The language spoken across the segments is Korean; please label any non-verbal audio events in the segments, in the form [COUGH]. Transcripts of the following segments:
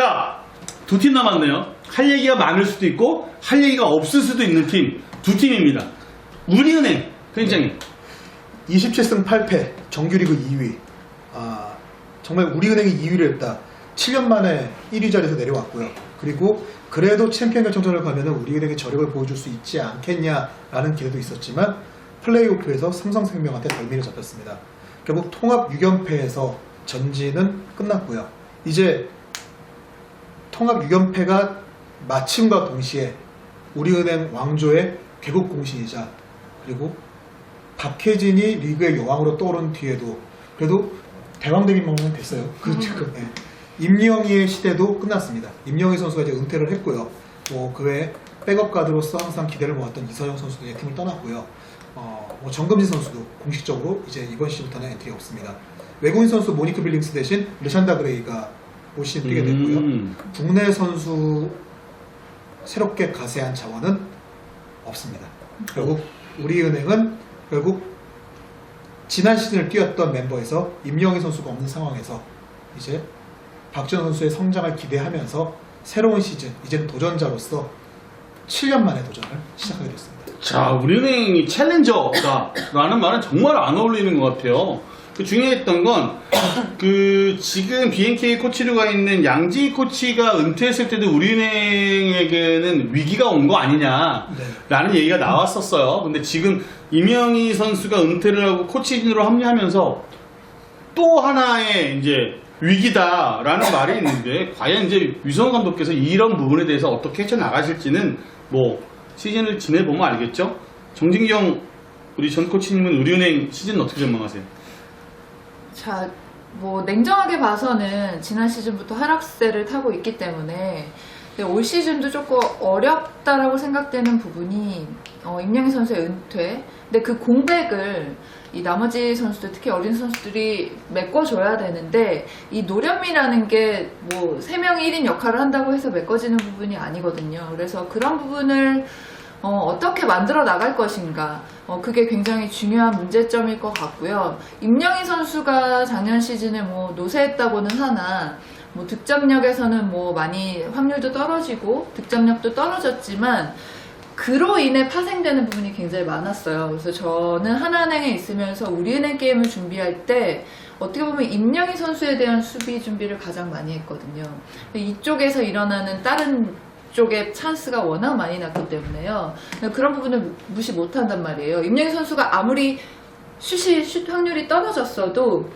자, 두 팀 남았네요. 할 얘기가 많을 수도 있고, 할 얘기가 없을 수도 있는 팀, 두 팀입니다. 우리은행, 굉장히. 27승 8패, 정규리그 2위. 아, 정말 우리은행이 2위를 했다. 7년 만에 1위 자리에서 내려왔고요. 그리고 그래도 챔피언 결정전을 가면은 우리은행의 저력을 보여줄 수 있지 않겠냐라는 기대도 있었지만 플레이오프에서 삼성생명한테 덜미를 잡혔습니다. 결국 통합 6연패에서 전지는 끝났고요. 이제 통합 6연패가 마침과 동시에 우리은행 왕조의 개국 공신이자 그리고 박혜진이 리그의 여왕으로 떠오른 뒤에도 그래도 대왕되긴 먹으면 됐어요. 그 지금 예. 임영희의 시대도 끝났습니다. 임영희 선수가 이제 은퇴를 했고요. 뭐 그 외에 백업 가드로서 항상 기대를 모았던 이서영 선수도 이제 팀을 떠났고요. 어, 뭐 정금진 선수도 공식적으로 이제 이번 시즌부터는 엔트리 없습니다. 외국인 선수 모니크 빌링스 대신 르샨다 그레이가 올 시즌 뛰게 됐고요. 음. 국내 선수 새롭게 가세한 자원은 없습니다. 결국 우리은행은 결국 지난 시즌을 뛰었던 멤버에서 임영희 선수가 없는 상황에서 이제 박지원 선수의 성장을 기대하면서 새로운 시즌 이제는 도전자로서 7년 만에 도전을 시작하게 됐습니다. 자, 우리은행이 챌린저다라는 말은 정말 안 어울리는 것 같아요. 그 중요했던 건, 그, 지금 BNK 코치로 가 있는 양지 코치가 은퇴했을 때도 우리은행에게는 위기가 온 거 아니냐. 네. 라는 얘기가 나왔었어요. 근데 지금 이명희 선수가 은퇴를 하고 코치진으로 합류하면서 또 하나의 이제 위기다라는 말이 있는데 과연 이제 유성호 감독께서 이런 부분에 대해서 어떻게 헤쳐나가실지는 뭐 시즌을 지내보면 알겠죠? 정진경 우리 전 코치님은 우리은행 시즌 어떻게 전망하세요? 자, 뭐 냉정하게 봐서는 지난 시즌부터 하락세를 타고 있기 때문에 올 시즌도 조금 어렵다라고 생각되는 부분이 어, 임영희 선수의 은퇴. 근데 그 공백을 이 나머지 선수들 특히 어린 선수들이 메꿔줘야 되는데 이 노련미라는 게뭐세 명이 1인 역할을 한다고 해서 메꿔지는 부분이 아니거든요. 그래서 그런 부분을 어, 떻게 만들어 나갈 것인가. 어, 그게 굉장히 중요한 문제점일 것 같고요. 임영희 선수가 작년 시즌에 뭐 노세했다고는 하나, 뭐 득점력에서는 뭐 많이 확률도 떨어지고 득점력도 떨어졌지만 그로 인해 파생되는 부분이 굉장히 많았어요. 그래서 저는 하나은행에 있으면서 우리은행 게임을 준비할 때 어떻게 보면 임영희 선수에 대한 수비 준비를 가장 많이 했거든요. 이쪽에서 일어나는 다른 쪽에 찬스가 워낙 많이 났기 때문에요. 그런 부분을 무시 못한단 말이에요. 임영희 선수가 아무리 슛이 슛 확률이 떨어졌어도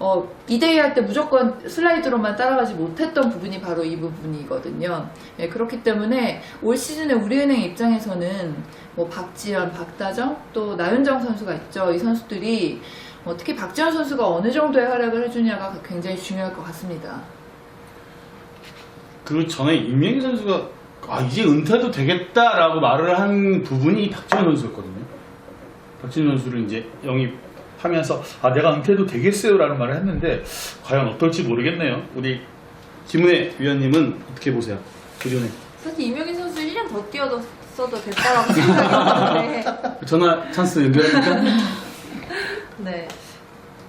어, 2대2 할 때 무조건 슬라이드로만 따라가지 못했던 부분이 바로 이 부분이거든요. 예, 그렇기 때문에 올 시즌에 우리은행 입장에서는 뭐 박지현, 박다정, 또 나윤정 선수가 있죠. 이 선수들이 어, 특히 박지현 선수가 어느 정도의 활약을 해주냐가 굉장히 중요할 것 같습니다. 그 전에 임명희 선수가 아 이제 은퇴도 되겠다라고 말을 한 부분이 박지원 선수였거든요. 박지원 선수를 이제 영입하면서 아 내가 은퇴도 되겠어요라는 말을 했는데 과연 어떨지 모르겠네요. 우리 김은혜 위원님은 어떻게 보세요? 우리은행 사실 이명희 선수 1년 더 뛰어줬어도 됐다라고 생각했는데 [LAUGHS] 전화 찬스 연결합니까? [LAUGHS] 네.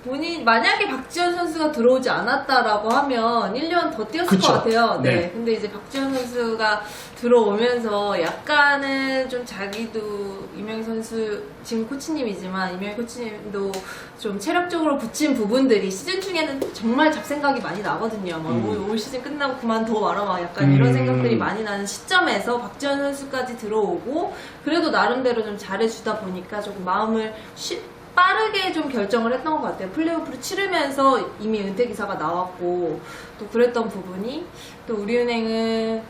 본인 만약에 박지현 선수가 들어오지 않았다라고 하면 1년 더 뛰었을 그쵸. 것 같아요. 네. 네. 근데 이제 박지현 선수가 들어오면서 약간은 좀 자기도 이명희 선수 지금 코치님이지만 이명희 코치님도 좀 체력적으로 붙인 부분들이 시즌 중에는 정말 잡생각이 많이 나거든요. 막 음. 올, 올 시즌 끝나고 그만둬 막 약간 음. 이런 생각들이 많이 나는 시점에서 박지현 선수까지 들어오고 그래도 나름대로 좀 잘해주다 보니까 조금 마음을 쉬, 빠르게 좀 결정을 했던 것 같아요. 플레이오프를 치르면서 이미 은퇴 기사가 나왔고 또 그랬던 부분이 또 우리은행은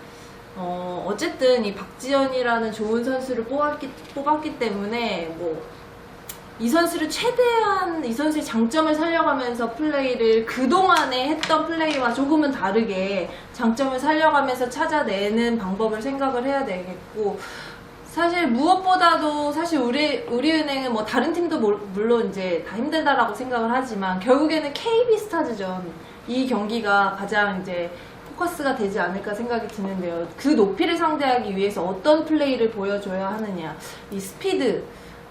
어 어쨌든 이 박지현이라는 좋은 선수를 뽑았기 뽑았기 때문에 뭐 이 선수를 최대한 이 선수의 장점을 살려가면서 플레이를 그동안에 했던 플레이와 조금은 다르게 장점을 살려가면서 찾아내는 방법을 생각을 해야 되겠고 사실 무엇보다도 사실 우리 우리은행은 뭐 다른 팀도 물- 물론 이제 다 힘들다라고 생각을 하지만 결국에는 KB 스타즈전 이 경기가 가장 이제 포커스가 되지 않을까 생각이 드는데요. 그 높이를 상대하기 위해서 어떤 플레이를 보여줘야 하느냐. 이 스피드.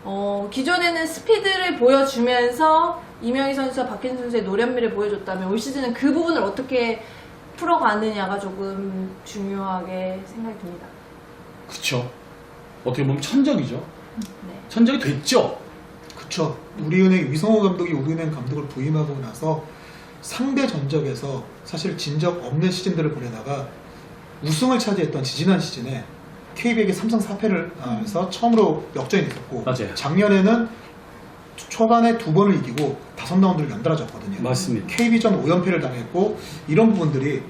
어, 기존에는 스피드를 보여주면서 이명희 선수와 박현준 선수의 노련미를 보여줬다면 올 시즌은 그 부분을 어떻게 풀어가느냐가 조금 중요하게 생각이 듭니다. 그쵸. 어떻게 보면 천적이죠. 네. 천적이 됐죠. 그쵸. 우리은행 위성호 감독이 우리은행 감독을 부임하고 나서 상대 전적에서 사실 진적 없는 시즌들을 보내다가 우승을 차지했던 지지난 시즌에 KB에게 3승 4패를 하면서 처음으로 역전이 됐었고 맞아요. 작년에는 초- 초반에 두 번을 이기고 다섯 라운드를 연달아 졌거든요. 맞습니다. KB전 5연패를 당했고 이런 부분들이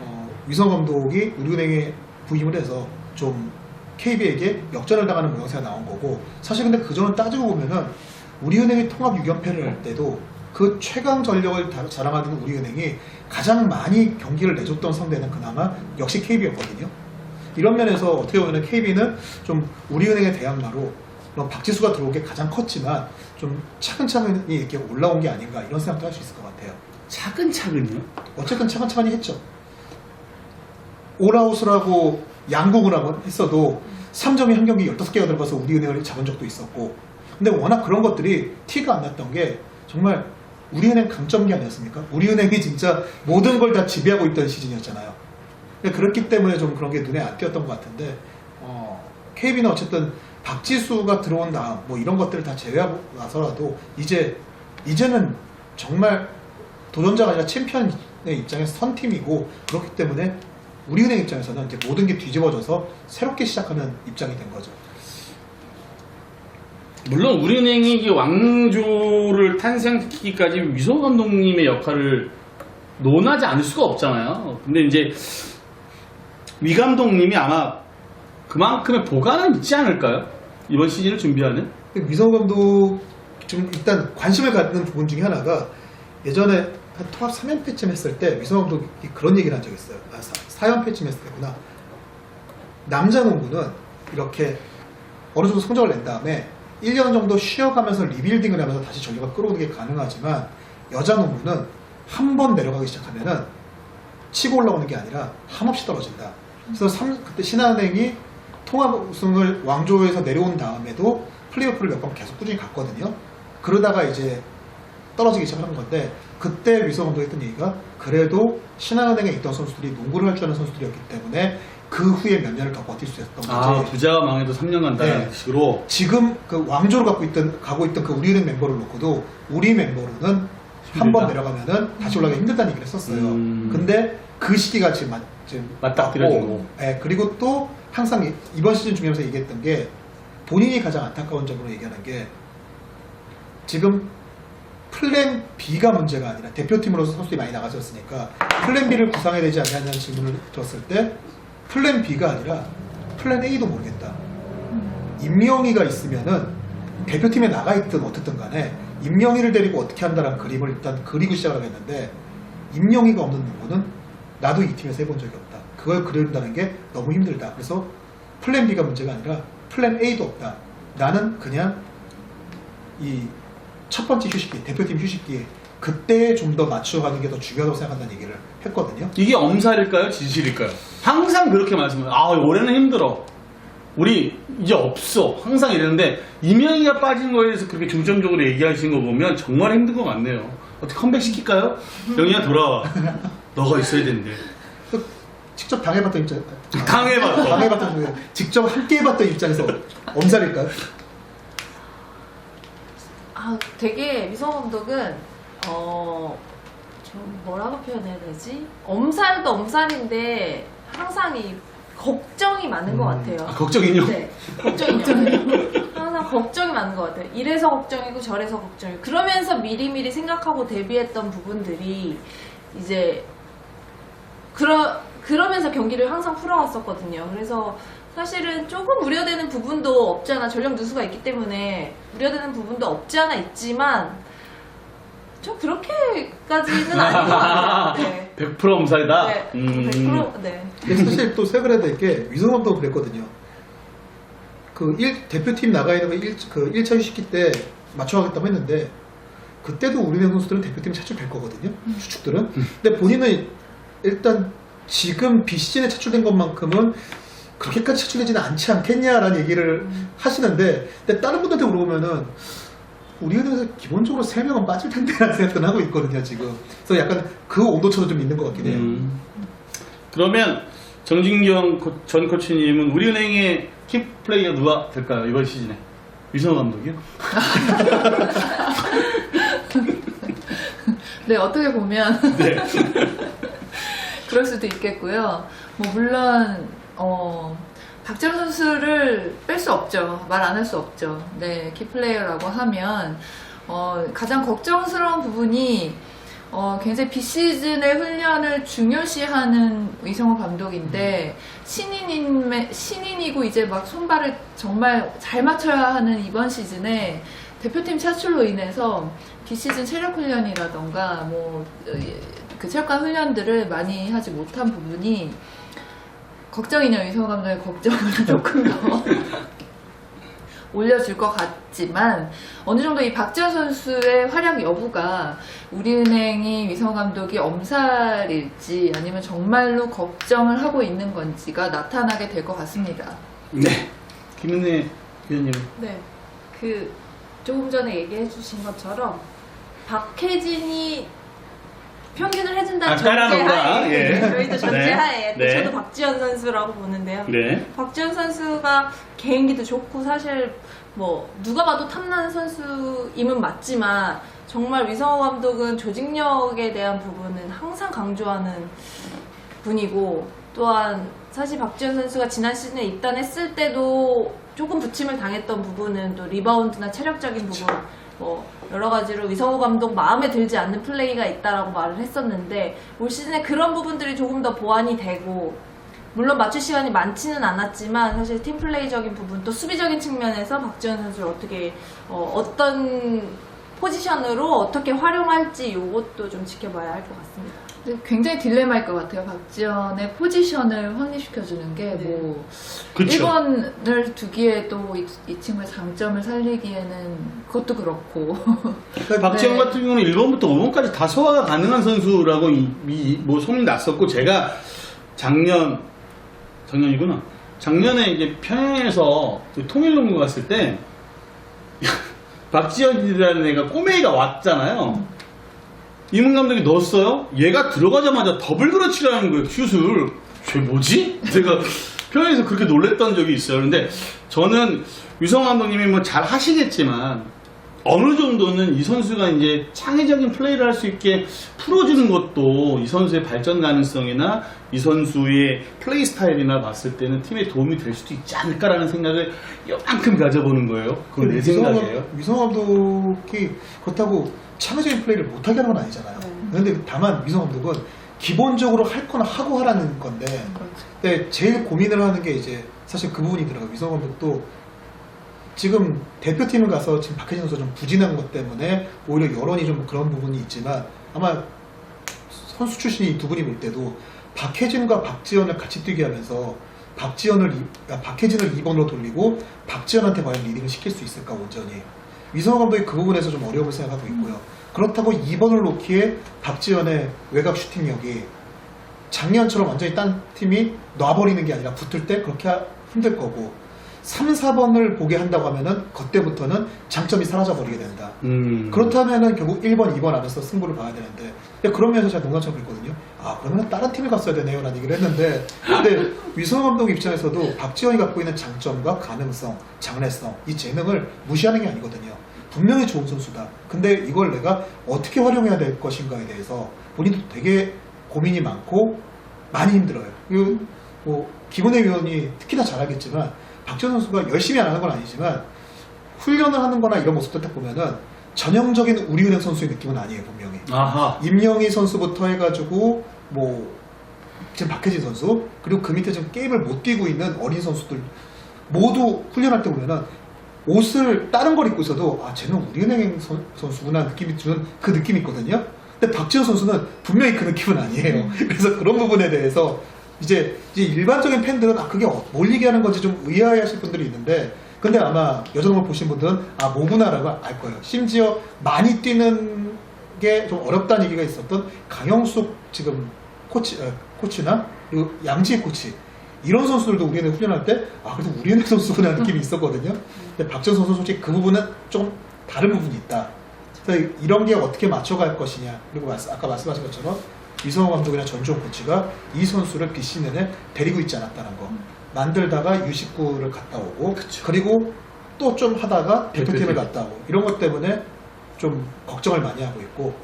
어, 위성 감독이 우리은행에 부임을 해서 좀 KB에게 역전을 당하는 모양새가 나온 거고 사실 근데 그 전을 따지고 보면은 우리은행이 통합 6연패를 할 때도 그 최강 전력을 다- 자랑하는 우리은행이 가장 많이 경기를 내줬던 상대는 그나마 역시 KB였거든요. 이런 면에서 어떻게 보면 KB는 좀 우리은행의 대항마로 물론 박지수가 들어온 게 가장 컸지만 좀 차근차근히 이렇게 올라온 게 아닌가 이런 생각도 할 수 있을 것 같아요. 차근차근요. 어쨌든 차근차근히 했죠. 하고 양궁을 하고 했어도 3점이 한 경기 15개가 들어가서 우리은행을 잡은 적도 있었고 근데 워낙 그런 것들이 티가 안 났던 게 정말 우리은행 강점기 아니었습니까? 우리은행이 진짜 모든 걸 다 지배하고 있던 시즌이었잖아요. 그렇기 때문에 좀 그런 게 눈에 안 띄었던 것 같은데 어, KB는 어쨌든 박지수가 들어온 다음 뭐 이런 것들을 다 제외하고 나서라도 이제 이제는 정말 도전자가 아니라 챔피언의 입장에서 선팀이고 그렇기 때문에 우리은행 입장에서는 이제 모든 게 뒤집어져서 새롭게 시작하는 입장이 된 거죠. 물론 우리은행이 이 왕조를 탄생시키기까지 위성 감독님의 역할을 논하지 않을 수가 없잖아요. 근데 이제 위 감독님이 아마 그만큼의 보관은 있지 않을까요? 이번 시즌을 준비하는? 위성 감독 좀 일단 관심을 갖는 부분 중에 하나가 예전에 한 통합 3연패쯤 했을 때 위성 감독이 그런 얘기를 한 적이 있어요. 아, 4, 연패쯤 했을 때구나. 남자 농구는 이렇게 어느 정도 성적을 낸 다음에 1년 정도 쉬어가면서 리빌딩을 하면서 다시 전력을 끌어오는 게 가능하지만 여자 농구는 한 번 내려가기 시작하면은 치고 올라오는 게 아니라 한없이 떨어진다. 그래서 삼- 그때 신한은행이 통합 우승을 왕조에서 내려온 다음에도 플레이오프를 몇 번 계속 꾸준히 갔거든요. 그러다가 이제 떨어지기 시작하는 건데 그때 위성 감독이 했던 얘기가 그래도 신한은행에 있던 선수들이 농구를 할 줄 아는 선수들이었기 때문에 그 후에 몇 년을 더 버틸 수 있었던 아, 거지. 부자가 망해도 3년 간다는 네. 식으로. 지금 그 왕조를 갖고 있던 가고 있던 그 우리은행 멤버를 놓고도 우리 멤버로는 한 번. 내려가면은 다시 올라가기 힘들다는 얘기를 했었어요. 음. 근데 그 시기가 지금, 맞, 지금 거고. 예, 그리고 또 항상 이- 이번 시즌 중에서 얘기했던 게 본인이 가장 안타까운 점으로 얘기하는 게 지금 플랜 B가 문제가 아니라 대표팀으로서 선수들이 많이 나가졌으니까 플랜 B를 구상해야 되지 않냐는 질문을 들었을 때 플랜 B가 아니라 플랜 A도 모르겠다. 임명희가 있으면은 대표팀에 나가 있든 어떻든 간에 임명희를 데리고 어떻게 한다는 그림을 일단 그리고 시작을 하겠는데 임명희가 없는 농구는 나도 이 팀에서 해본 적이 없다. 그걸 그린다는 게 너무 힘들다. 그래서 플랜 B가 문제가 아니라 플랜 A도 없다. 나는 그냥 이 첫 번째 휴식기, 대표팀 휴식기 그때에 좀더 맞춰가는 게 더 중요하다고 생각한다는 얘기를 했거든요. 이게 엄살일까요? 진실일까요? 항상 그렇게 말씀해요. 아, 올해는 힘들어. 우리 이제 없어. 항상 이랬는데 이명희가 빠진 거에 대해서 그렇게 중점적으로 얘기하신 거 보면 정말 힘든 것 같네요. 어떻게 컴백 시킬까요? 영희야 돌아와. 너가 있어야. 그 직접 당해봤던 입장, 당해봤어. 당해봤던 중에 직접 함께 해봤던 입장에서 엄살일까요? 아, 되게 미성 감독은 어, 좀 뭐라고 표현해야 되지? 엄살도 엄살인데 항상 이 걱정이 많은 것 음. 같아요. 아, 걱정이요? 네, 걱정이요. 항상 걱정이 많은 것 같아요. 이래서 걱정이고 저래서 걱정이고 그러면서 미리미리 생각하고 대비했던 부분들이 이제 그러 그러면서 경기를 항상 풀어왔었거든요. 그래서 사실은 조금 우려되는 부분도 없지 않아 전력 누수가 있기 때문에 우려되는 부분도 없지 않아 있지만 저 그렇게까지는 아닌 것 같아요. [LAUGHS] 네. 100% 엄살이다. 네, 음. 100% 네. 근데 사실 또 생각해야 될 게 위성 감독은 그랬거든요. 그 일, 대표팀 나가 있는 거 일, 그 1차 휴식기 때 맞춰가겠다고 했는데 그때도 우리네 선수들은 대표팀 차출될 거거든요. 추축들은. 근데 본인은 일단 지금 비시즌에 차출된 것만큼은 그렇게까지 차출되지는 않지 않겠냐라는 얘기를 하시는데 근데 다른 분들한테 물어보면은 우리은행에서 기본적으로 3명은 빠질 텐데라는 생각은 하고 있거든요 지금 그래서 약간 그 온도차도 좀 있는 것 같긴 해요 음. 그러면 정진경 코- 전 코치님은 우리은행의 키 플레이어 누가 될까요 이번 시즌에? 유성호 감독이요? [LAUGHS] 네, 어떻게 보면 네. [LAUGHS] 그럴 수도 있겠고요. 뭐 물론 어, 박재현 선수를 뺄 수 없죠. 말 안 할 수 없죠. 네, 키플레이어라고 하면 어, 가장 걱정스러운 부분이 어, 굉장히 비시즌의 훈련을 중요시하는 이성호 감독인데 신인인 신인이고 이제 막 손발을 정말 잘 맞춰야 하는 이번 시즌에 대표팀 차출로 인해서 비시즌 체력 훈련이라던가 뭐 그 체력관 훈련들을 많이 하지 못한 부분이 걱정이냐 이성호 감독의 걱정을 조금 더 올려줄 것 같지만 어느 정도 이 박지현 선수의 활약 여부가 우리은행이 위성 감독이 엄살일지 아니면 정말로 걱정을 하고 있는 건지가 나타나게 될 것 같습니다. 네. 김은혜 위원님. 네. 그 조금 전에 얘기해 주신 것처럼 박혜진이 평균을 해준다는 아. 전제하에 예. 저희도 전제하에 네. 또 네. 저도 박지현 선수라고 보는데요. 네. 박지현 선수가 개인기도 좋고 사실 뭐 누가 봐도 탐나는 선수임은 맞지만 정말 위성호 감독은 조직력에 대한 부분은 항상 강조하는 분이고 또한 사실 박지현 선수가 지난 시즌에 입단했을 때도 조금 부침을 당했던 부분은 또 리바운드나 체력적인 부분 뭐 여러 가지로 위성호 감독 마음에 들지 않는 플레이가 있다라고 말을 했었는데 올 시즌에 그런 부분들이 조금 더 보완이 되고 물론 맞출 시간이 많지는 않았지만 사실 팀 플레이적인 부분 또 수비적인 측면에서 박지원 선수를 어떻게 어, 떤 포지션으로 어떻게 활용할지 이것도 좀 지켜봐야 할 것 같습니다. 굉장히 딜레마일 것 같아요. 박지현의 포지션을 확립시켜주는 게 네. 뭐 그쵸. 1번을 두기에 또 이, 이 친구의 장점을 살리기에는 그것도 그렇고 박지영 네. 같은 경우는 1번부터 5번까지 다 소화가 가능한 선수라고 이, 이- 뭐 소문이 났었고 제가 작년 작년이구나. 작년에 이제 평양에서 그 통일농구 갔을 때 [LAUGHS] 박지현이라는 애가 꼬맹이가 왔잖아요. 이문 감독이 넣었어요. 얘가 들어가자마자 더블 그렇치라는 거예요. 슛을. 쟤 뭐지? [LAUGHS] 제가 평양에서 그렇게 놀랬던 적이 있어요. 근데 저는 유성 감독님이 뭐 잘 하시겠지만 어느 정도는 이 선수가 이제 창의적인 플레이를 할 수 있게 풀어주는 것도 이 선수의 발전 가능성이나 이 선수의 플레이 스타일이나 봤을 때는 팀에 도움이 될 수도 있지 않을까라는 생각을 요만큼 가져보는 거예요. 그건 내 생각이에요. 위성 감독이 그렇다고 창의적인 플레이를 못하게 하는 건 아니잖아요. 네. 그런데 다만 위성 감독은 기본적으로 할 거나 하고 하라는 건데 그렇죠. 근데 제일 고민을 하는 게 이제 사실 그 부분이 들어가요. 위성 감독도 지금 대표팀을 가서 지금 박혜진 선수가 좀 부진한 것 때문에 오히려 여론이 좀 그런 부분이 있지만 아마 선수 출신이 이두 분이 볼 때도 박혜진과 박지현을 같이 뛰게 하면서 박지현을 이- 아, 박혜진을 2번으로 돌리고 박지현한테 과연 리딩을 시킬 수 있을까 온전히 위성호 감독이 그 부분에서 좀 어려움을 생각하고 있고요. 그렇다고 2번을 놓기에 박지현의 외곽 슈팅력이 작년처럼 완전히 딴 팀이 놔버리는 게 아니라 붙을 때 그렇게 하- 힘들 거고 3, 4번을 보게 한다고 하면은 그때부터는 장점이 사라져 버리게 된다. 음. 그렇다면은 결국 1번, 2번 안에서 승부를 봐야 되는데 면에서 제가 농담처럼 했거든요. 아 그러면 다른 팀에 갔어야 되네요 라는 얘기를 했는데 근데 위성 감독 입장에서도 박지원이 갖고 있는 장점과 가능성, 장래성 이 재능을 무시하는 게 아니거든요. 분명히 좋은 선수다. 근데 이걸 내가 어떻게 활용해야 될 것인가에 대해서 본인도 되게 고민이 많고 많이 힘들어요. 그, 뭐 김은혜 위원이 특히나 잘 알겠지만 박지원 선수가 열심히 안 하는 건 아니지만 훈련을 하는 거나 이런 모습들 딱 보면은 전형적인 우리은행 선수의 느낌은 아니에요 분명히. 아하. 임영희 선수부터 해가지고 뭐 지금 박혜진 선수 그리고 그 밑에 지금 게임을 못 뛰고 있는 어린 선수들 모두 훈련할 때 보면은 옷을 다른 걸 입고 있어도 아 쟤는 우리은행 선, 선수구나 느낌이 주는 그 느낌이 있거든요. 근데 박지현 선수는 분명히 그 느낌은 아니에요. 그래서 그런 부분에 대해서 이제, 이제 일반적인 팬들은 아 그게 어- 뭘 얘기하는 건지 좀 의아해 하실 분들이 있는데 근데 아마 여전히 보신 분들은 아 뭐구나라고 알 거예요. 심지어 많이 뛰는 게 좀 어렵다는 얘기가 있었던 강영숙 지금 코치 어, 코치나 양지혜 코치 이런 선수들도 우리는 훈련할 때 아 그래도 우리는 [LAUGHS] 선수구나 느낌이 있었거든요. 근데 박지원 선수 솔직히 그 부분은 좀 다른 부분이 있다. 이런 게 어떻게 맞춰갈 것이냐 그리고 아까 말씀하신 것처럼 이성호 감독이나 전종 코치가 이 선수를 비시즌에 데리고 있지 않았다는 거. 만들다가 U19를 갔다 오고 그리고 또 좀 하다가 대표팀을 대표팀. 갔다 오고 이런 것 때문에 좀 걱정을 많이 하고 있고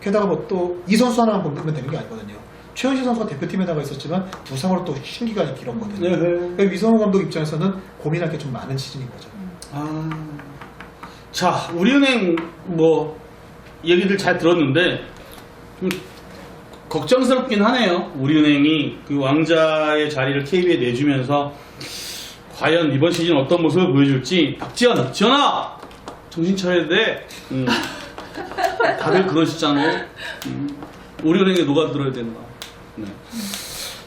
게다가 뭐 또 이 선수 하나만 보면 되는 게 아니거든요. 최현실 선수가 대표팀에 나가 있었지만 부상으로 또 쉰 기간이 길었거든요. 네. 그러니까 위성호 감독 입장에서는 고민할 게 좀 많은 시즌인 거죠. 아, 자, 우리은행 뭐 얘기들 잘 들었는데 좀 걱정스럽긴 하네요. 우리은행이 그 왕자의 자리를 KB에 내주면서 과연 이번 시즌 어떤 모습을 보여줄지 박지현, 지현아 정신 차려야 돼. 음. 다들 그러시잖아요. 음. 우리은행에 녹아들어야 된다. 네.